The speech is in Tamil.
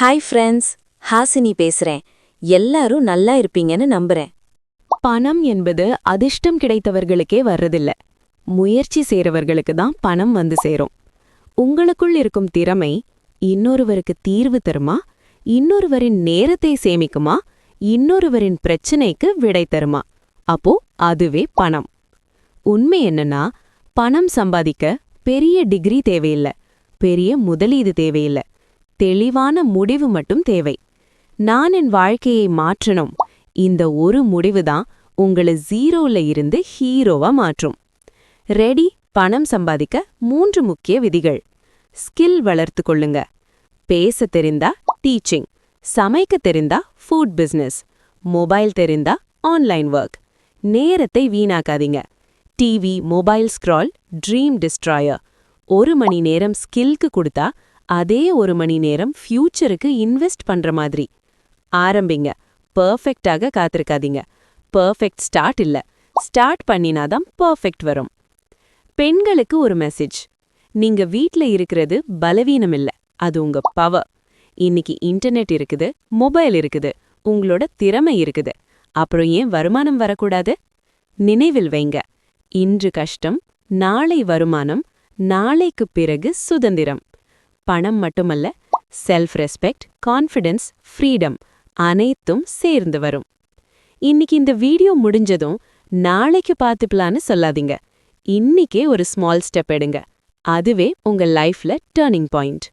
ஹாய் ஃப்ரெண்ட்ஸ் ஹாசினி பேசுறேன். எல்லாரும் நல்லா இருப்பீங்கன்னு நம்புறேன். பணம் என்பது அதிர்ஷ்டம் கிடைத்தவர்களுக்கே வர்றதில்ல. முயற்சி செய்றவர்களுக்கு தான் பணம் வந்து சேரும். உங்களுக்குள் இருக்கும் திறமை இன்னொருவருக்கு தீர்வு தருமா? இன்னொருவரின் நேரத்தை சேமிக்குமா? இன்னொருவரின் பிரச்சனைக்கு விடை தருமா? அப்போ அதுவே பணம். உண்மை என்னன்னா பணம் சம்பாதிக்க பெரிய டிகிரி தேவையில்ல. பெரிய முதலீடு தேவையில்ல. தெளிவான முடிவு மட்டும் தேவை. நான் என் வாழ்க்கையை மாற்றணும். இந்த ஒரு முடிவு தான் உங்களை ஜீரோல இருந்து ஹீரோவா மாற்றும். ரெடி? பணம் சம்பாதிக்க மூன்று முக்கிய விதிகள். ஸ்கில் வளர்த்து கொள்ளுங்க. பேச தெரிந்தா டீச்சிங். சமைக்க தெரிந்தா ஃபுட் பிசினஸ். மொபைல் தெரிந்தா ஆன்லைன் ஒர்க் நேரத்தை வீணாக்காதீங்க. TV mobile scroll dream destroyer. ஒரு மணி நேரம் ஸ்கில்க்கு கொடுத்தா அதே ஒரு மணி நேரம் ஃபியூச்சருக்கு இன்வெஸ்ட் பண்ற மாதிரி. ஆரம்பிங்க. பர்ஃபெக்டாக காத்திருக்காதீங்க. பர்ஃபெக்ட் ஸ்டார்ட் இல்ல. ஸ்டார்ட் பண்ணினாதான் பர்ஃபெக்ட் வரும். பெண்களுக்கு ஒரு மெசேஜ் நீங்க வீட்ல இருக்கிறது பலவீனம் இல்ல. அது உங்க பவர் இன்னைக்கு இன்டர்நெட் இருக்குது மொபைல் இருக்குது. உங்களோட திறமை இருக்குது. அப்புறம் ஏன் வருமானம் வரக்கூடாது? நினைவில் வைங்க. இன்று கஷ்டம் நாளை வருமானம் நாளைக்கு பிறகு சுதந்திரம். பணம் மட்டுமல்ல செல்ஃப் ரெஸ்பெக்ட் கான்ஃபிடன்ஸ் ஃப்ரீடம் அனைத்தும் சேர்ந்து வரும். இன்னைக்கு இந்த வீடியோ முடிஞ்சதும் நாளைக்கு பார்த்துக்கலான்னு சொல்லாதீங்க. இன்னிக்கே ஒரு ஸ்மால் ஸ்டெப் எடுங்க. அதுவே உங்க லைஃப்ல டேர்னிங் பாயிண்ட்